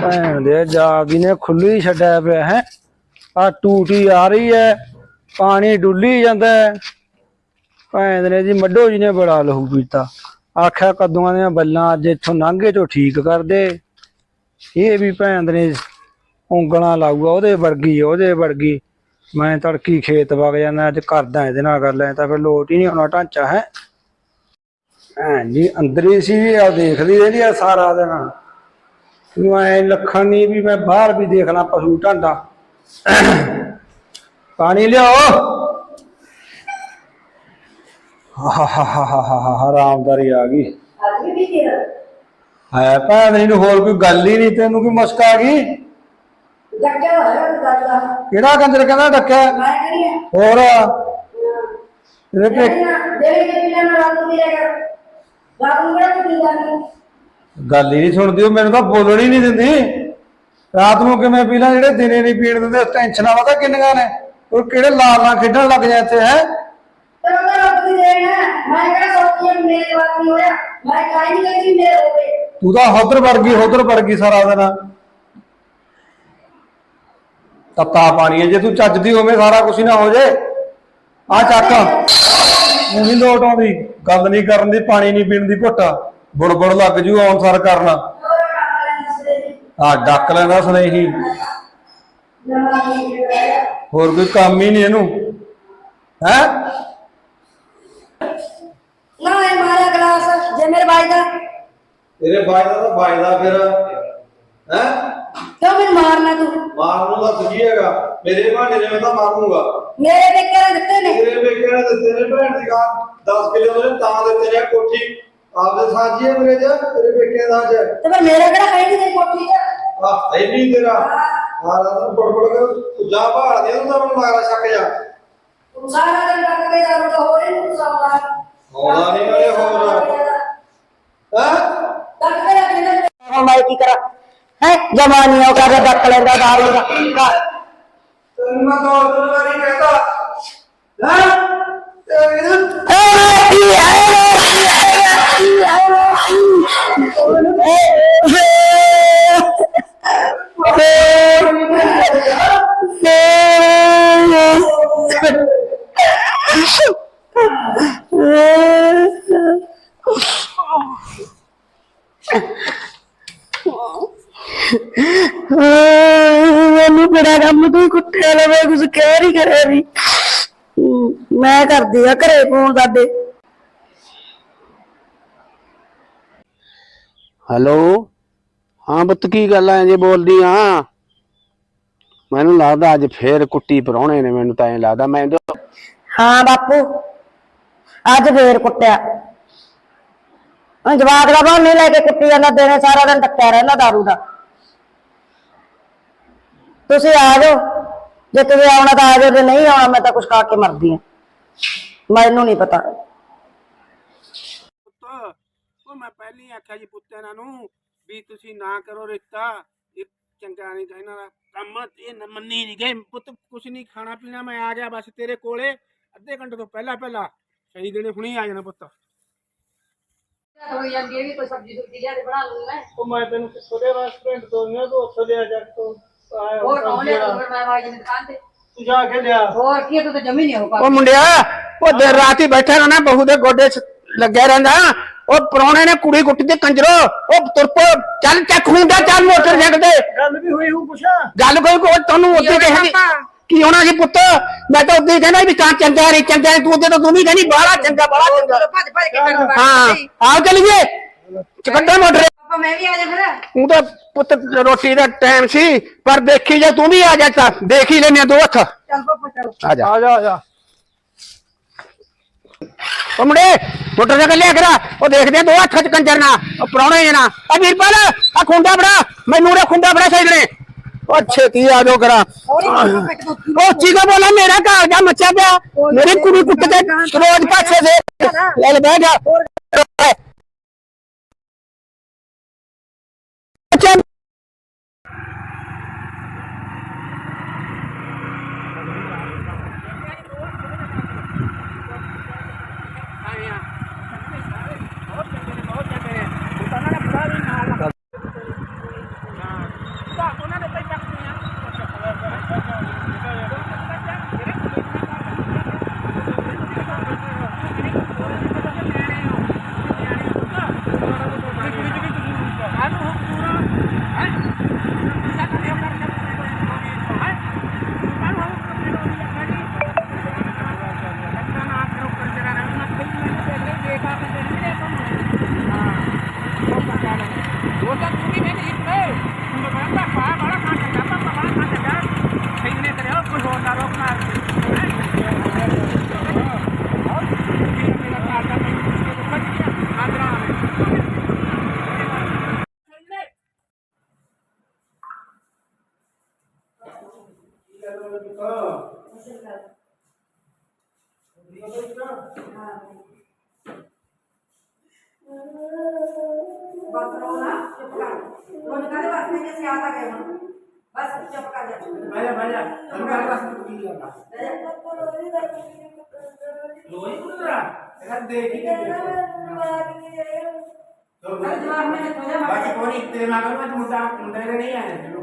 ਭੈਣ ਦੇ ਜਾਗੀ ਖੁੱਲੀ ਛੱਡਿਆ ਪਿਆ ਹੈ। ਆ ਟੂਟੀ ਆ ਰਹੀ ਹੈ ਪਾਣੀ ਡੁੱਲੀ ਜਾਂਦਾ ਹੈ। ਭੈਣ ਨੇ ਜੀ ਮੱਢੋ ਜੀ ਨੇ ਬੜਾ ਲਹੂ ਪੀਤਾ। ਆਖਿਆ ਕਦੂਆਂ ਦੀਆਂ ਬੱਲਾਂ ਅੱਜ ਇੱਥੋਂ ਲੰਘੇ ਤੋਂ ਠੀਕ ਕਰ ਦੇ। ਇਹ ਵੀ ਭੈਣ ਨੇ ਉਂਗਲਾਂ ਲਾਊਗਾ, ਉਹਦੇ ਵਰਗੀ ਉਹਦੇ ਵਰਗੀ। ਮੈਂ ਤੜਕੀ ਖੇਤ ਵਗ ਜਾਂਦਾ, ਅੱਜ ਕਰਦਾ ਇਹਦੇ ਨਾਲ ਗੱਲ, ਐ ਤਾਂ ਫਿਰ ਲੋਟ ਹੀ ਨਹੀਂ ਆਉਣਾ, ਢਾਂਚਾ ਹੈ। ਭੈਣ ਜੀ, ਅੰਦਰ ਹੀ ਸੀ ਆ ਦੇਖਦੀ ਰਹਿੰਦੀ ਆ ਸਾਰਾ ਦਿਨ। ਮੈਂ ਲੱਖਣ ਨਹੀਂ ਵੀ ਮੈਂ ਬਾਹਰ ਵੀ ਦੇਖਣਾ ਪਸ਼ੂ ਢਾਂਡਾ। ਪਾਣੀ ਲਿਆਓ। ਹਰਾਮਦਾਰੀ ਆ ਗਈ। ਅੱਜ ਵੀ ਤੇਰਾ ਹੈ ਭੈਣ ਇਹਨੂੰ ਹੋਰ ਕੋਈ ਗੱਲ ਹੀ ਨਹੀਂ ਤੈਨੂੰ ਕੋਈ ਮੁਸਕ ਆ ਗਈ? ਜੱਟਾ ਹੋਇਆ ਗੱਲ ਦਾ। ਕਿਹੜਾ ਕੰਜਰ ਕਹਿੰਦਾ ਡੱਕਿਆ? ਮੈਂ ਕਰੀ ਆ। ਹੋਰ? ਇਹਦੇ ਪੇ ਦੇਵੀ ਦੇ ਪਿਲਾ ਨਾਲ ਰਾਤ ਨੂੰ ਲਿਆ ਕਰ ਰਾਤ ਨੂੰ ਕਿਹੜਾ ਕੁੱਤੀ ਜਾਂਦੀ ਗੱਲ ਹੀ ਨਹੀਂ ਸੁਣਦੀ ਉਹ ਮੈਨੂੰ ਤਾਂ ਬੋਲਣ ਹੀ ਨਹੀਂ ਦਿੰਦੀ। ਰਾਤ ਨੂੰ ਕਿਵੇਂ ਪੀ ਲਾਂ ਜਿਹੜੇ ਦਿਨੇ ਨਹੀਂ ਪੀਣ ਦਿੰਦੇ ਟੈਨਸ਼ਨਾਂ ਪਤਾ ਕਿੰਨੀਆਂ ਨੇ? ਉਹ ਕਿਹੜੇ ਲਾਲ ਨਾਲ ਖੇਡਣ ਲੱਗ ਜਾ ਇੱਥੇ ਹੈ ਪਰ ਉਹਦਾ ਰੱਬ ਦੀ ਦੇਣ ਹੈ, ਮੈਂ ਕਿਹੜਾ ਸੋਚੀ ਆ ਮੇਰੇ ਵਾਰ ਨਹੀਂ ਹੋਇਆ? ਮੈਂ ਕਾਈ ਨਹੀਂ ਗਈ ਮੇਰੇ ਹੋ ਤੂੰ ਤਾਂ ਹੋਦਰ ਵਰਗੀ ਹੋਦਰ ਵਰਗੀ ਸਾਰਾ ਦਿਨ। ਤੱਤਾ ਪਾਣੀ ਹੈ, ਜੇ ਤੂੰ ਚੱਜਦੀ ਹੋਵੇਂ, ਸਾਰਾ ਕੁਝ ਨਾ ਹੋ ਜੇ ਆ ਚੱਕ। ਨਹੀਂ ਲੋਟ ਆਉਂਦੀ। ਗੱਲ ਨਹੀਂ ਕਰਨ ਦੀ, ਪਾਣੀ ਨਹੀਂ ਪੀਣ ਦੀ ਘੁੱਟ। ਬੁੜਬੁੜ ਲੱਗ ਜੂ ਆਨਸਰ ਕਰਨਾ। ਆ ਡੱਕ ਲੈਂਦਾ ਸਨੇਹੀ। ਹੋਰ ਕੋਈ ਕੰਮ ਹੀ ਨਹੀਂ ਇਹਨੂੰ। ਹੈ ਨਾ ਇਹ ਮਾਰਾ ਗਲਾਸ ਜੇ ਮੇਰੇ ਬਾਈ ਦਾ? ਤੇਰੇ ਬਾਈ ਦਾ ਤਾਂ ਬਾਈ ਦਾ ਫਿਰ ਹੈ? ਕਿਉਂ ਮੈਨੂੰ ਮਾਰਨਾ ਤੂੰ? ਮਾਰਨ ਨੂੰ ਤਾਂ ਸਹੀ ਹੈਗਾ। ਮੇਰੇ ਭਾਂਡੇ ਨੇ ਮੈਂ ਤਾਂ ਮਾਰੂੰਗਾ। ਮੇਰੇ ਪੇਕੇ ਨੇ ਦਿੱਤੇ ਨੇ? ਤੇਰੇ ਬੇਕੇ ਨੇ ਦਿੱਤੇ ਨੇ ਭੈਣ ਦੀ ਗਾ 10 ਕਿਲੋ ਉਹਨੇ ਤਾਂ ਦਿੱਤੇ ਨੇ ਕੋਠੀ। ਆਪਦੇ ਸਾਜੀ ਹੈ ਮੇਰੇ ਚ ਤੇਰੇ ਬੇਕੇ ਦਾ ਚ ਤੇ ਪਰ ਮੇਰਾ ਕਿਹੜਾ ਖਾਈ ਨਹੀਂ ਤੇਰੀ ਕੋਠੀ ਚ? ਆ ਐਨੀ ਤੇਰਾ। ਆ ਰਾਤ ਬੜ ਬੜ ਕੇ ਜਾ ਭਾਲ ਦੇ ਤੂੰ ਤਾਂ ਮੈਨੂੰ ਲੱਗਦਾ ਸ਼ੱਕ ਜਾ। ਤੂੰ ਸਾਰਾ ਦਿਨ ਲੱਗ ਕੇ ਜਾ ਰੋਟਾ ਹੋ ਰਹੀ ਤੂੰ ਸੌਣਾ ਆਉਂਦਾ ਨਹੀਂ ਨਾਲੇ ਹੋਰ ਹੈ ਲੱਗ ਕੇ ਰੱਖ ਲੈਣਾ ਹੁਣ ਮੈਂ ਕੀ ਕਰਾਂ ਹੈ ਜਮਾਨੀ ਉਹ ਕਰ ਡੱਕ ਲੈਂਦਾ ਦਾਰੂ ਦਾ ਤੈਨੂੰ ਮੈਂ ਦੋ ਤਿੰਨ ਵਾਰੀ ਕਹਿਤਾ ਹੈ ਤੇਰੇ ਮੈਨੂੰ ਬੜਾ ਕੰਮ ਤੂੰ ਕੁੱਤੇ ਲਵੇ ਕੁਝ ਕਹਿ ਨਹੀਂ ਕਰਿਆ ਵੀ। ਮੈਂ ਕਰਦੀ ਆ ਘਰੇ ਫੋਨ ਦਾਦੇ ਹੈਲੋ? ਹਾਂ ਪੁੱਤ ਕੀ ਗੱਲ ਐ ਜੇ ਬੋਲਦੀ ਆ? ਮੈਨੂੰ ਲੱਗਦਾ ਅੱਜ ਫੇਰ ਕੁੱਟੀ ਪਰੌਣੇ ਨੇ ਮੈਨੂੰ ਤਾਂ ਐਂ ਲੱਗਦਾ ਮੈਂ ਹਾਂ ਬਾਪੂ ਅੱਜ ਫੇਰ ਕੁੱਟਿਆ। ਹਾਂ ਜਵਾਕ ਦਾ ਬਾਹਰ ਨਹੀਂ ਲੈ ਕੇ ਕੁੱਟੀ ਜਾਂਦਾ ਦਿਨੇ ਸਾਰਾ ਦਿਨ ਟੱਕਿਆ ਰਹਿੰਦਾ ਦਾਰੂ ਦਾ। ਤੁਸੀਂ ਆ ਜਾਓ। ਜੇ ਤੁਸੀਂ ਆਉਣਾ ਤਾਂ ਆ ਜਾਓ ਜੇ ਨਹੀਂ ਆਉਣਾ ਮੈਂ ਤਾਂ ਕੁਝ ਖਾ ਕੇ ਮਰਦੀ ਆ ਮੈਨੂੰ ਨਹੀਂ ਪਤਾ। ਪੁੱਤ ਉਹ ਮੈਂ ਪਹਿਲੀ ਆਖਿਆ ਜੀ ਪੁੱਤ ਇਹਨਾਂ ਨੂੰ ਵੀ ਤੁਸੀਂ ਨਾ ਕਰੋ ਰਿਸ਼ਤਾ। ਇਹ ਚੰਗਾ ਨਹੀਂ ਤਾਂ ਇਹਨਾਂ ਦਾ ਕੰਮ ਇਹ ਨ- ਮੰਨੀ ਨਹੀਂ ਗਏ। ਪੁੱਤ ਕੁਛ ਨਹੀਂ ਖਾਣਾ ਪੀਣਾ ਮੈਂ ਆ ਗਿਆ ਬਸ ਤੇਰੇ ਕੋਲੇ। ਅੱਧੇ ਘੰਟੇ ਤੋਂ ਪਹਿਲਾਂ ਪਹਿਲਾਂ ਸਹੀ ਦਿਨੇ ਹੁਣੀ ਆ ਜਾਣਾ ਪੁੱਤ। ਹੋਈ ਜਾਂਦੀ ਹੈ ਵੀ ਕੋਈ ਸਬਜ਼ੀ ਸੁਬਜ਼ੀ ਲਿਆ ਕੇ ਬਣਾ ਲੂੰ ਮੈਂ। ਉਹ ਮੈਂ ਤੈਨੂੰ ਕਿੱਥੋਂ ਦੇ ਰੈਸਟੋਰੈਂਟ ਤੋਂ ਨਹੀਂ ਤੋਂ ਉੱਥੋਂ ਲਿਆ ਜਾ ਤੋਂ। ਹੋਰ ਕੌਣ ਲਿਆ ਫਿਰ ਮੈਂ ਵਾਜ ਦੀ ਦੁਕਾਨ ਤੇ? ਤੂੰ ਜਾ ਕੇ ਲਿਆ। ਹੋਰ ਕੀ ਹੈ, ਤੂੰ ਤਾਂ ਜਮੀ ਨਹੀਂ ਹੋ ਪਾ ਉਹ ਮੁੰਡਿਆ ਉਹ ਦੇਰ ਰਾਤ ਹੀ ਬੈਠਾ ਰਹਿਣਾ ਬਹੂ ਦੇ ਗੋਡੇ 'ਚ ਲੱਗਿਆ ਰਹਿੰਦਾ। ਉਹ ਪਰੌਣੇ ਨੇ ਕੁੜੀ ਕੁੱਟੀ ਤੇ ਕੰਜਰੋ ਉਹ ਤੁਰ ਪੋ ਚੱਲ ਚੱਕ ਹੁੰਦਾ ਚੱਲ ਮੋਟਰਸਾਈਕਲ ਤੇ। ਗੱਲ ਵੀ ਹੋਈ ਹੂੰ ਕੁਛ ਗੱਲ ਕੋਈ ਕੋਈ ਤੁਹਾਨੂੰ ਉੱਤੇ ਕਹਿੰਦੀ ਕੀ ਹੋਣਾ ਸੀ ਪੁੱਤ? ਮੈਂ ਤਾਂ ਉੱਤੇ ਕਹਿੰਦਾ ਵੀ ਚੰਗਾ ਰੇ ਚੰਗਾ ਤੂੰ ਉੱਤੇ ਤਾਂ ਤੂੰ ਵੀ ਕਹਿੰਦੀ ਬਾਹਲਾ ਚੰਗਾ ਬਾਹਲਾ ਚੰਗਾ। ਭੱਜ ਭੱਜ ਕੇ ਤੈਨੂੰ ਹਾਂ ਆਓ ਚੱਲੀਏ। ਮੋਟਰ ਪਾਪਾ ਮੈਂ ਵੀ ਆ ਜਾ ਫਿਰ। ਤੂੰ ਤਾਂ ਪੁੱਤ ਰੋਟੀ ਦਾ ਟਾਈਮ ਸੀ ਪਰ ਦੇਖੀ ਜੇ ਤੂੰ ਵੀ ਆ ਜਾ ਤਾਂ। ਦੇਖ ਹੀ ਲੈਨੇ ਦੋ ਹੱਥ। ਚੱਲ ਪਾਪਾ ਚੱਲ। ਆ ਜਾ। ਆ ਜਾ ਆ ਜਾ। ਉਹ ਮੁੰਡੇ ਮੋਟਰਸਾਈਕਲ ਲਿਆ ਕਰਾ ਉਹ ਦੇਖਦੇ ਆ ਦੋ ਹੱਥਾਂ ਚ ਕੰਜਰ ਨਾ। ਉਹ ਪ੍ਰਾਹੁਣੇ ਨਾ। ਆ ਵੀਰਪਾਲ ਆ ਖੁੰਡਾ ਬੜਾ ਮੈਨੂੰ ਰੇ ਖੁੰਡਾ ਬੜਾ ਨੇ ਉਹ ਛੇਤੀ ਆ ਜਾਓ ਕਰਾ। ਉਹ ਚੀਗਾ ਬੋਲਾ ਮੇਰਾ ਘਰ ਦਾ ਮੱਚਾ ਪਿਆ। ਮੇਰੀ ਕੁੜੀ ਕੁੱਟ ਕੇ ਰੋਜ਼ ਪਾਸੇ ਦੇ। ਲੈ ਲੈ ਬਹਿ ਜਾ। बेटा दिया बेटा हां बात करो ना चुप कर वो निकाले बात में जैसे आता गए हम बस चुप कर जा भैया भैया निकाले बात में कुछ नहीं आता लोई कुछ रहा अगर देख ही नहीं तो जवाब में थोड़ा बाकी कोई इतने मांगो मत मुद्दा मुद्दा नहीं आया चलो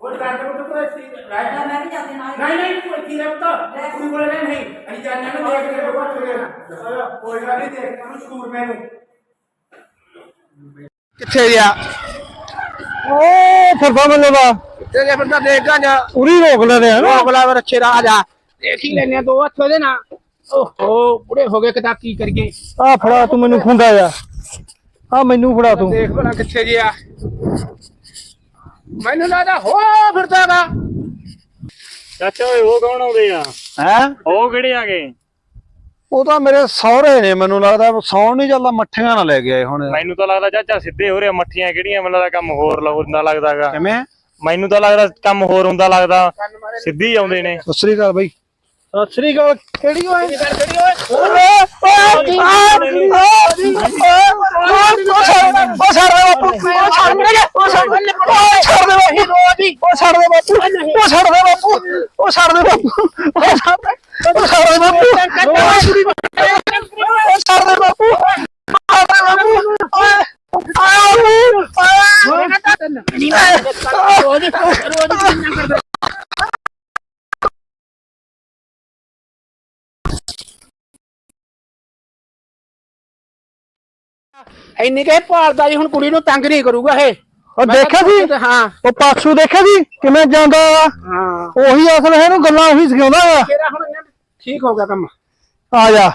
ਉਹ ਕਰ ਦੇ ਤੂੰ ਇੱਥੇ ਮੈਂ ਵੀ ਜਾਂਦੀ ਨਾਲ ਨਹੀਂ ਨਹੀਂ ਤੂੰ ਕੋਲ ਨਹੀਂ। ਅਸੀਂ ਨਾ ਦੇਖ ਕੇ ਕੋਈ ਗੱਲ ਨਹੀਂ ਨੂੰ ਸ਼ੂਰ ਮੈਨੂੰ। ਕਿੱਥੇ ਗਿਆ? ਓ ਫਿਰਦਾ ਮੈਨੂੰ ਦਾ ਦੇਖਦਾ ਜਾ। ਉਰੀ ਰੋਕ ਲੈਦੇ ਹਨ ਰਾਹ ਜਾ। ਦੇਖ ਹੀ ਲੈਨੇ ਦੋ ਹੱਥ ਉਹਦੇ ਨਾਲ। ਓਹੋ ਬੁੜੇ ਹੋ ਗਏ ਕਿਤਾ ਕੀ ਕਰੀਏ? ਆ ਫੜਾ ਤੂੰ ਮੈਨੂੰ ਖੁੰਡਾ ਜਾ। ਆ ਮੈਨੂੰ ਫੜਾ ਤੂੰ। ਦੇਖ ਭਲਾ ਕਿੱਥੇ ਗਿਆ। ਮੈਨੂੰ ਲੱਗਦਾ ਹੋ ਫਿਰਦਾਗਾ ਚਾਚਾ ਓਏ ਉਹ ਕੌਣ ਆਉਂਦੇ ਆ? ਹੈ? ਉਹ ਕਿਹੜੇ ਆ ਗਏ? ਉਹ ਤਾਂ ਮੇਰੇ ਸਹੁਰੇ ਨੇ ਮੈਨੂੰ ਲੱਗਦਾ ਸੌਣ ਨਹੀਂ ਚੱਲਦਾ ਮੱਠੀਆਂ ਨਾ ਲੈ ਕੇ ਆਏ ਹੁਣ ਮੈਨੂੰ ਤਾਂ ਲੱਗਦਾ ਚਾਚਾ ਸਿੱਧੇ ਹੋ ਰਿਹਾ ਮੱਠੀਆਂ ਕਿਹੜੀਆਂ ਮੈਨੂੰ ਲੱਗਦਾ ਕੰਮ ਹੋਰ ਲ- ਹੁੰਦਾ ਲੱਗਦਾਗਾ। ਕਿਵੇਂ? ਮੈਨੂੰ ਤਾਂ ਲੱਗਦਾ ਕੰਮ ਹੋਰ ਹੁੰਦਾ ਲੱਗਦਾ ਸਿੱਧੀ ਆਉਂਦੇ ਨੇ। ਸਤਿ ਸ੍ਰੀ ਅਕਾਲ ਬਈ। ਸਤਿ ਸ੍ਰੀ ਅਕਾਲ ਕਿਹੜੀ ਓਏ ਇੰਨੀ ਕਹੇ ਭਾਲਦਾ ਜੀ ਹੁਣ ਕੁੜੀ ਨੂੰ ਤੰਗ ਨਹੀਂ ਕਰੂਗਾ ਇਹ। ਉਹ ਦੇਖਿਆ ਸੀ? ਹਾਂ। ਉਹ ਪਾਸੂ ਦੇਖਿਆ ਸੀ? ਕਿਵੇਂ ਜਾਂਦਾ ਆ? ਹਾਂ। ਉਹੀ ਅਸਲ ਹੈ ਇਹਨੂੰ ਗੱਲਾਂ ਉਹੀ ਸਿਖਾਉਂਦਾ ਆ। ਤੇਰਾ ਹੁਣ ਠੀਕ ਹੋ ਗਿਆ ਕੰਮ। ਆ ਜਾ।